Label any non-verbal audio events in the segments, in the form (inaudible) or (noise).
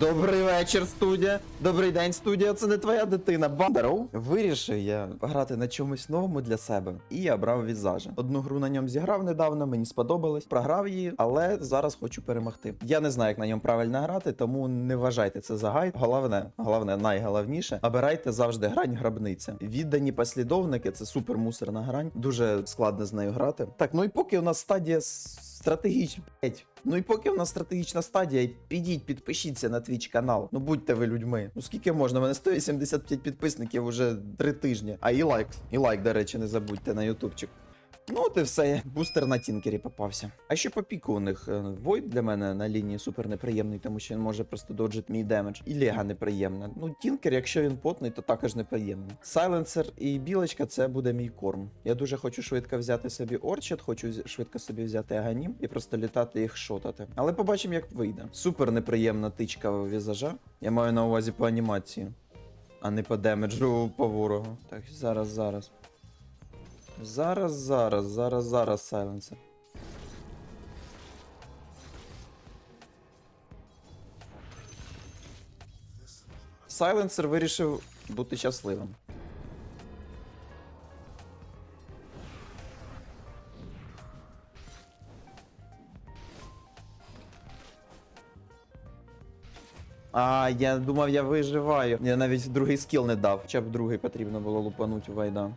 Добрий вечір, студія. Добрий день, студія. Це не твоя дитина. Бандеров. Вирішив я грати на чомусь новому для себе. І я брав візажа. Одну гру на ньому зіграв недавно, мені сподобалось. Програв її, але зараз хочу перемогти. Я не знаю, як на ньому правильно грати, тому не вважайте це за гайд. Головне, головне, найголовніше, обирайте завжди грань грабниця. Віддані послідовники це супер мусорна грань. Дуже складно з нею грати. Так, ну і поки у нас стадія стратегічна. Ну і поки в нас стратегічна стадія, підіть, підпишіться на твіч канал. Ну будьте ви людьми. Ну скільки можна? У мене 185 підписників уже три тижні. А і лайк. І лайк, до речі, не забудьте на ютубчик. Ну, і все, бустер на тінкері попався. А ще по піку у них е, Войд для мене на лінії супер неприємний, тому що він може просто доджити мій демедж. І Лега неприємна. Ну, тінкер, якщо він потний, то також неприємний. Сайленсер і білочка це буде мій корм. Я дуже хочу швидко взяти собі орчет, хочу швидко собі взяти аганім і просто літати їх шотати. Але побачимо, як вийде. Супер неприємна тичка візажа. Я маю на увазі по анімації, а не по демеджу по ворогу. Так, зараз, зараз. Зараз, зараз, зараз, зараз, сайленсер. Сайленсер вирішив бути щасливим. А, я думав, я виживаю. Я навіть другий скіл не дав. Хоча б другий потрібно було лупануть у Вайда.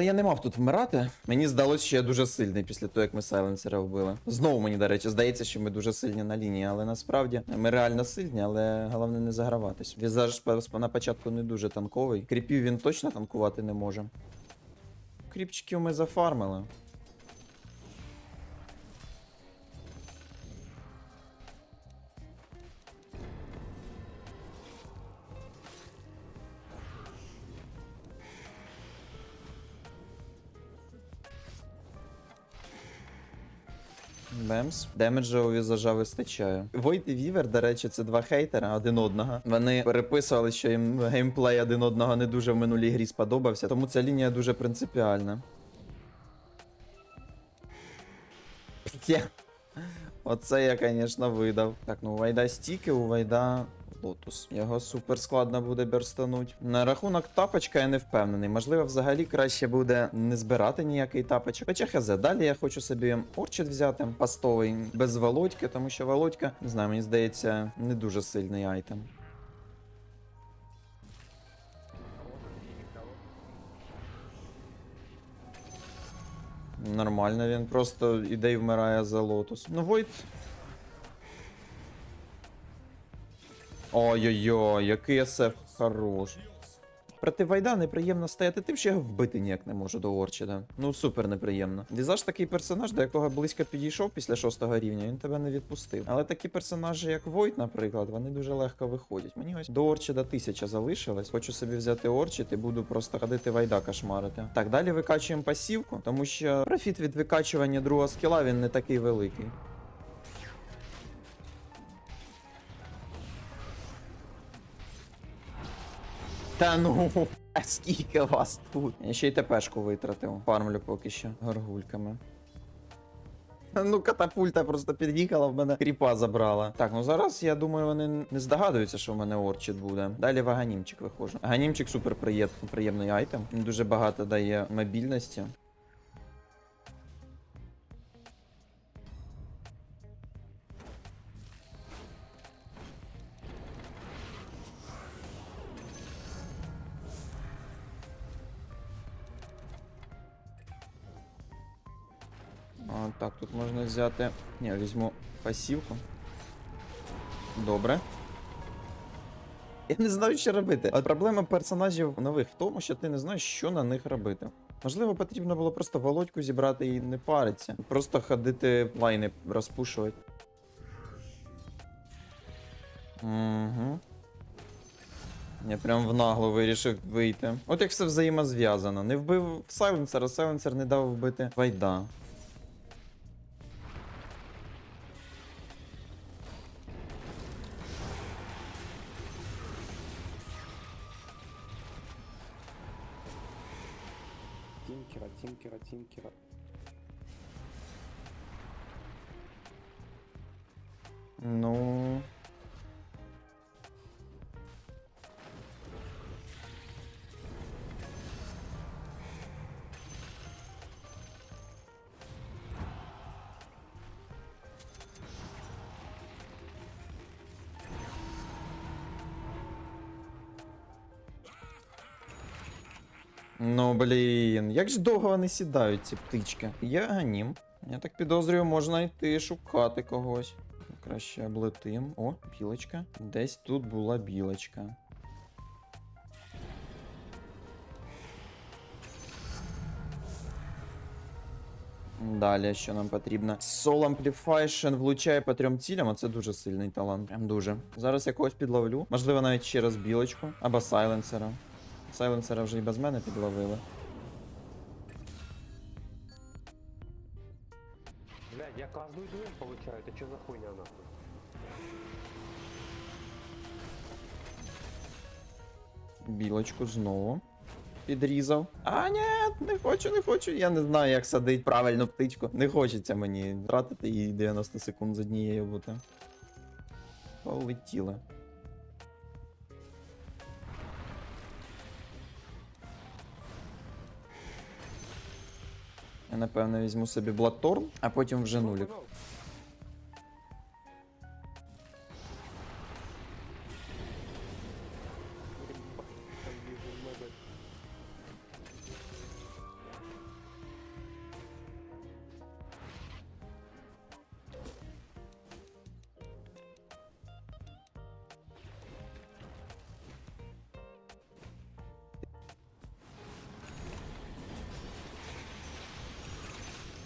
Але я не мав тут вмирати. Мені здалося, що я дуже сильний після того, як ми сайленсера вбили. Знову мені, до речі, здається, що ми дуже сильні на лінії, але насправді ми реально сильні, але головне не заграватись. Візаж на початку не дуже танковий. Кріпів він точно танкувати не може. Кріпчиків ми зафармили. Бемс. Демеджа у візажа вистачає. Войт і Вівер, до речі, це два хейтера один одного. Вони переписували, що їм геймплей один одного не дуже в минулій грі сподобався, тому ця лінія дуже принципіальна. Оце я, звісно, видав. Так, ну у Вайда стіки, у Вайда лотус. Його супер складно буде берстануть. На рахунок тапочка я не впевнений. Можливо, взагалі краще буде не збирати ніякий тапочок. Хоча хз, далі я хочу собі орчит взяти пастовий без володьки, тому що володька, не знаю, мені здається, не дуже сильний айтем. Нормально, він просто іде і вмирає за лотус. Ну, Войт. Ой-ой-ой, який СФ хорош. Проти Вайда неприємно стояти, тим, що я вбити ніяк не можу до Орчіда. Ну супер неприємно. Візаж такий персонаж, до якого близько підійшов після шостого рівня, він тебе не відпустив. Але такі персонажі, як Войт, наприклад, вони дуже легко виходять. Мені ось до Орчіда тисяча залишилась. Хочу собі взяти Орчід і буду просто ходити Вайда кошмарити. Так, далі викачуємо пасівку, тому що профіт від викачування другого скіла він не такий великий. Та ну, (laughs) а скільки вас тут? Я ще й ТПшку витратив. Фармлю поки що горгульками. Ну, катапульта просто під'їхала, в мене кріпа забрала. Так, ну зараз я думаю, вони не здогадуються, що в мене орчит буде. Далі в аганімчик виходжу. Аганімчик супер приємний, приємний айтем. Він дуже багато дає мобільності. Тут можна взяти. Ні, візьму пасівку. Добре. Я не знаю, що робити. А проблема персонажів нових в тому, що ти не знаєш, що на них робити. Можливо, потрібно було просто володьку зібрати і не паритися. Просто ходити лайни розпушувати. Угу. Я прям в нагло вирішив вийти. От як все взаємозв'язано. Не вбив сайленсера, сайленсер не дав вбити Вайда. Тінкера, тінкера, тінкера. Ну. Ну, блін, як ж довго вони сідають, ці птички. Я ганім. Я так підозрюю, можна йти шукати когось. Краще облетим. О, білочка. Десь тут була білочка. Далі, що нам потрібно? Soul Amplification влучає по трьом цілям, а це дуже сильний талант. Прям дуже. Зараз я когось підловлю. Можливо, навіть ще раз білочку або сайленсера. Сайленсера вже і без мене підловили. Блядь, я каждую дуэль получаю, это что за хуйня нахуй? Білочку знову. Підрізав. А, ні, не хочу, не хочу. Я не знаю, як садить правильно птичку. Не хочеться мені тратити їй 90 секунд з однією бути. Полетіли. Я напевно візьму собі Бладторн, а потім вже нулік.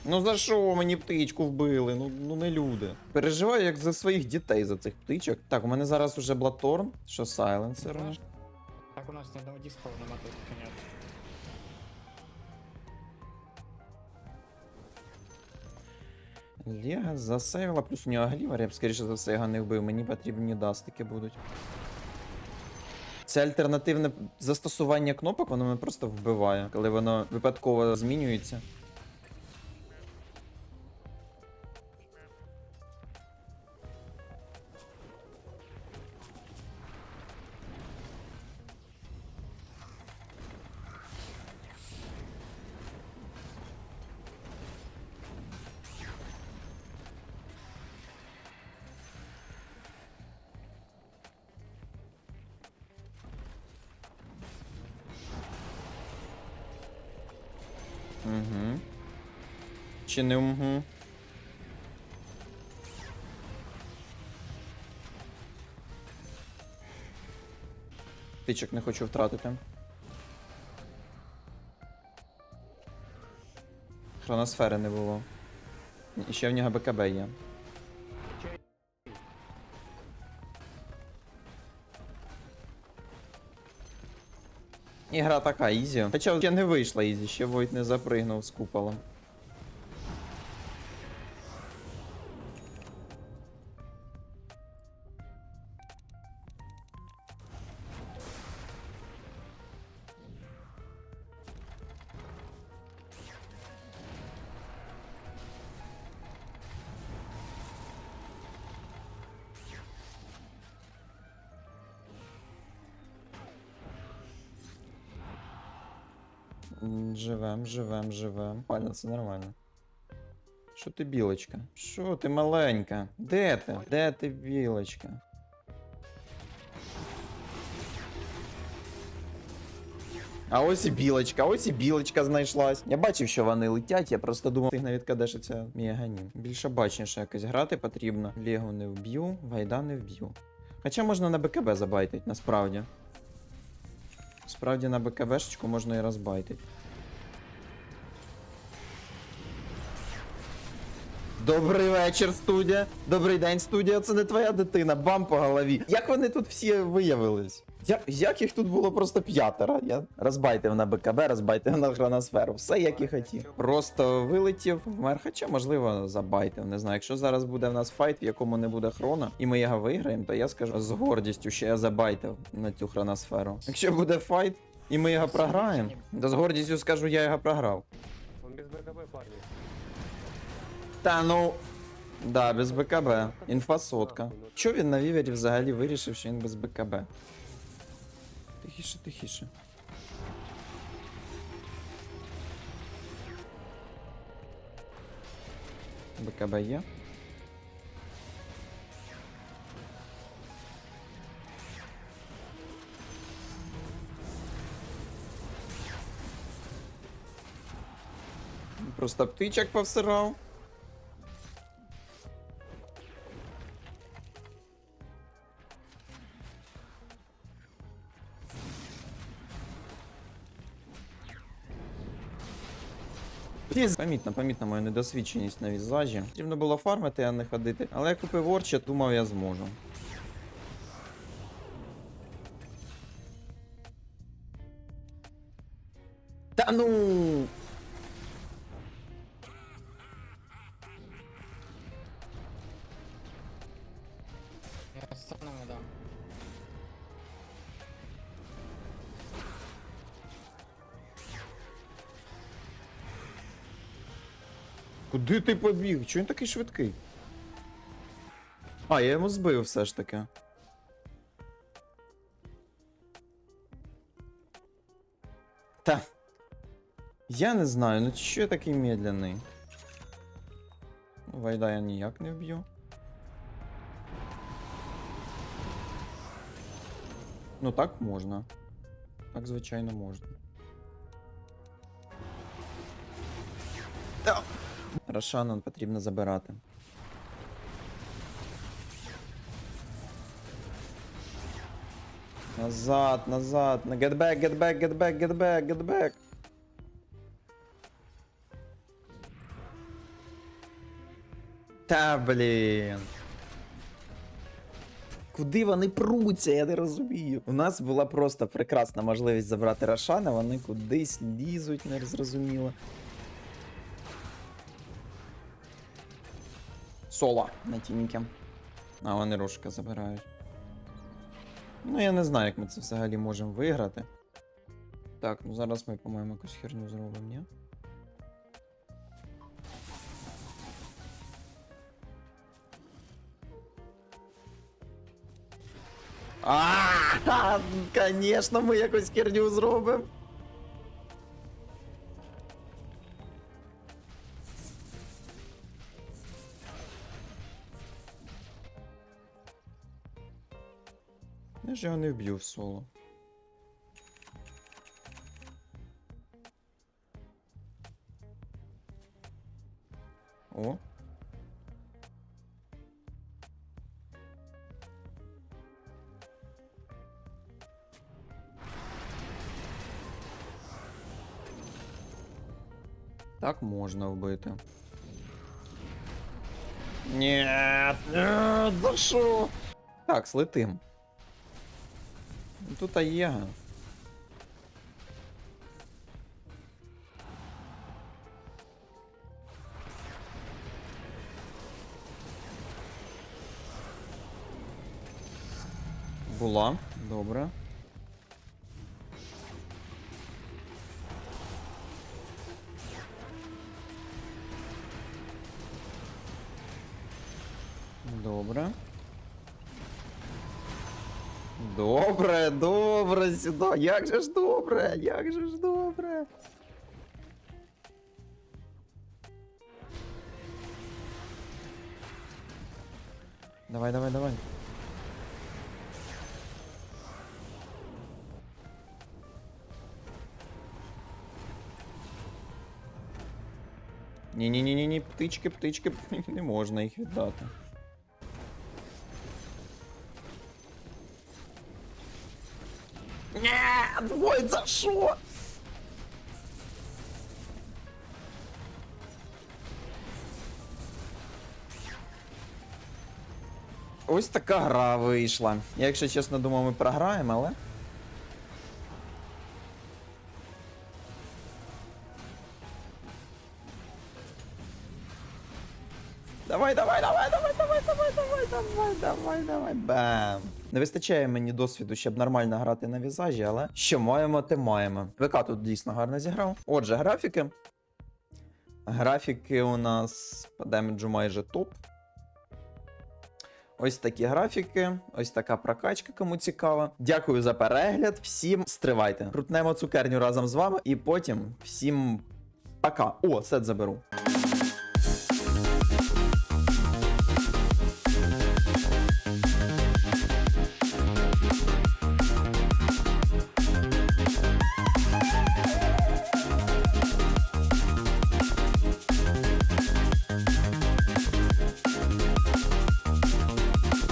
Ну за що мені птичку вбили? Ну, ну не люди. Переживаю як за своїх дітей за цих птичок. Так, у мене зараз уже Бладторн, що сайленсер. Так у нас ни одного диспа нема тут нет. Лега засейвила, плюс у нього глівер, я б скоріше за все його не вбив. Мені потрібні дастики будуть. Це альтернативне застосування кнопок, воно мене просто вбиває, коли воно випадково змінюється. Чи не угу? Тичок не хочу втратити. Хроносфери не було. І ще в нього БКБ є. Ігра така, ізі. Хоча ще не вийшла ізі, ще Войт не запригнув з куполом. Живем, живем, живем. Пально, це нормально. Що ти, білочка? Що ти маленька? Де ти? Де ти, білочка? А ось і білочка, ось і білочка знайшлась. Я бачив, що вони летять, я просто думав, ти навіть кадешиться міганім. Більше бачніше якось грати потрібно. Лего не вб'ю, Вайда не вб'ю. Хоча можна на БКБ забайтить, насправді. Справді на БКБшечку можна і розбайтити. Добрий вечір, студія. Добрий день, студія. Це не твоя дитина. Бам по голові. Як вони тут всі виявились? Як, як їх тут було просто п'ятеро? Я розбайтив на БКБ, розбайтив на хроносферу. Все як і хотів. Просто вилетів вмер. Хоча, можливо, забайтив. Не знаю. Якщо зараз буде в нас файт, в якому не буде хрона, і ми його виграємо, то я скажу з гордістю, що я забайтив на цю хроносферу. Якщо буде файт. І ми його програємо. Да з гордістю скажу, я його програв. Он без БКБ, парни. Та ну. Да, без БКБ. Інфа сотка. Чо він на вівері взагалі вирішив, що він без БКБ? Тихіше, тихіше. БКБ є? Просто птичок повсирав. Піз- Помітно, помітно моя недосвідченість на візажі. Потрібно було фармити, а не ходити. Але я купив орче, думав я зможу. Куди ти побіг? Чого він такий швидкий? А, я йому збив все ж таки. Та. Я не знаю, ну що я такий медленний? Вайда я ніяк не вб'ю. Ну так можна. Так, звичайно, можна. Та. Рошанан потрібно забирати. Назад, назад. На get back, get back, get back, get back, get back. Та блін. Куди вони пруться, я не розумію. У нас була просто прекрасна можливість забрати Рошана, вони кудись лізуть, не зрозуміло. Соло на тіміки. А, вони рушка забирають. Ну, я не знаю, як ми це взагалі можемо виграти. Так, ну зараз ми, по-моєму, якусь херню зробимо, ні? А, (laughs) конечно, ми якусь херню зробимо. Я ж його не вб'ю в соло. О. Так можна вбити. Ні, за що? Так, слетим. Тут є. Була, добре. Добре. Добре, добре, сюди. Як же ж добре, як же ж добре. Давай, давай, давай. Ні-ні-ні-ні, птички, птички, (laughs) не можна їх віддати. Двоє за що? Ось така гра вийшла. Я, якщо чесно, думав, ми програємо, але. Давай, давай, давай, давай, давай, давай, давай, давай, давай, давай. Бам. Не вистачає мені досвіду, щоб нормально грати на візажі, але що маємо, те маємо. ВК тут дійсно гарно зіграв. Отже, графіки. Графіки у нас по демеджу майже топ. Ось такі графіки, ось така прокачка, кому цікаво. Дякую за перегляд. Всім стривайте. Крутнемо цукерню разом з вами, і потім всім пока. О, сет заберу.